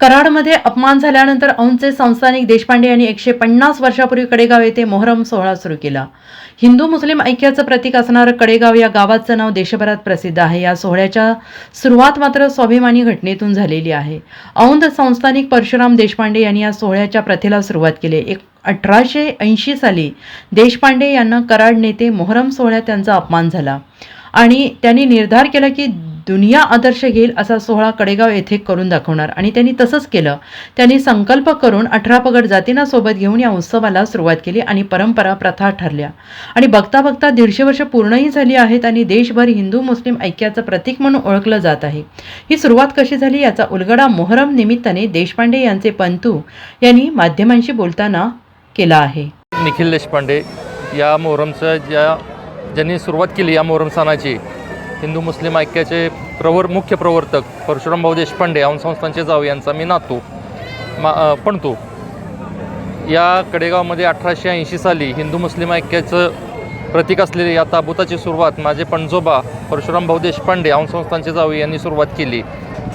कराडमध्ये अपमान झाल्यानंतर औंधचे संस्थानिक देशपांडे यांनी एकशे पन्नास वर्षापूर्वी कडेगाव येथे मोहरम सोहळा सुरू केला. हिंदू मुस्लिम ऐक्याचं प्रतीक असणारं कडेगाव या गावाचं नाव देशभरात प्रसिद्ध आहे. या सोहळ्याच्या सुरुवात मात्र स्वाभिमानी घटनेतून झालेली आहे. औंध संस्थानिक परशुराम देशपांडे यांनी या सोहळ्याच्या प्रथेला सुरुवात केली. एक अठराशे ऐंशी साली देशपांडे यांना कराड नेते मोहरम सोहळ्यात त्यांचा अपमान झाला आणि त्यांनी निर्धार केला की दुनिया आदर्श घेईल असा सोहळा कडेगाव येथे करून दाखवणार. आणि त्यांनी तसंच केलं. त्यांनी संकल्प करून अठरा पगड जातींना सोबत घेऊन या उत्सवाला सुरुवात केली आणि परंपरा प्रथा ठरल्या. आणि बघता बघता दीडशे वर्ष पूर्णही झाली आहेत आणि देशभर हिंदू मुस्लिम ऐक्याचं प्रतीक म्हणून ओळखलं जात आहे. ही सुरुवात कशी झाली याचा उलगडा मोहरम निमित्ताने देशपांडे यांचे पंतू यांनी माध्यमांशी बोलताना केला आहे. निखिल देशपांडे या मोहरमचं ज्या ज्यांनी सुरुवात केली या मोहरम सणाची हिंदू मुस्लिम ऐक्याचे प्रवर मुख्य प्रवर्तक परशुराम भाऊ देशपांडे औंध संस्थांचे जाऊ यांचा मी नातू मा पण पणतू. या कडेगावमध्ये अठराशे ऐंशी साली हिंदू मुस्लिम ऐक्याचं प्रतीक असलेली या ताबुताची सुरुवात माझे पणजोबा परशुराम भाऊ देशपांडे औंध संस्थांचे जाऊ यांनी सुरुवात केली.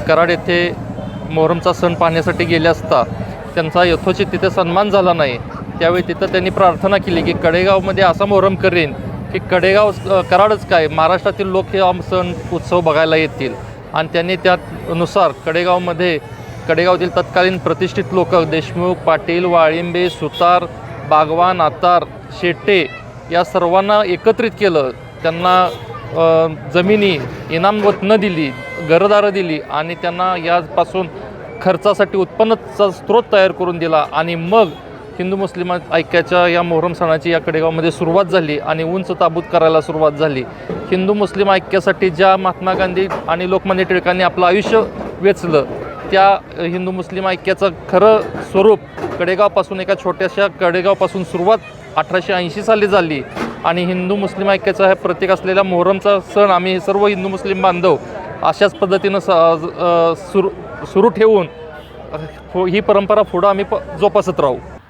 कराड येथे मोहरमचा सण पाहण्यासाठी गेले असता त्यांचा यथोचित तिथे सन्मान झाला नाही. त्यावेळी तिथं त्यांनी प्रार्थना केली की कडेगावमध्ये असा मोहरम करेन की कडेगाव कराडच काय? महाराष्ट्रातील लोक हे आम सण उत्सव बघायला येतील. आणि त्यांनी त्यानुसार कडेगावमध्ये कडेगावतील तत्कालीन प्रतिष्ठित लोक देशमुख पाटील वाळिंबे सुतार बागवान आतार शेट्टे या सर्वांना एकत्रित केलं. त्यांना जमिनी इनामवत न दिली घरदारं दिली आणि त्यांना यापासून खर्चासाठी उत्पन्नाचा स्रोत तयार करून दिला. आणि मग हिंदू मुस्लिम ऐक्याच्या या मोहरम सणाची या कडेगावमध्ये सुरुवात झाली आणि उंच ताबूत करायला सुरुवात झाली. हिंदू मुस्लिम ऐक्यासाठी ज्या महात्मा गांधी आणि लोकमान्य टिळकांनी आपलं आयुष्य वेचलं त्या हिंदू मुस्लिम ऐक्याचं खरं स्वरूप कडेगावपासून एका छोट्याशा कडेगावपासून सुरुवात अठराशे ऐंशी साली झाली. आणि हिंदू मुस्लिम ऐक्याचा हे प्रतीक असलेला मोहरमचा सण आम्ही सर्व हिंदू मुस्लिम बांधव अशाच पद्धतीनं स सुरू सुरू ठेवून हो, ही परंपरा पुढं आम्ही प जोपासत राहू.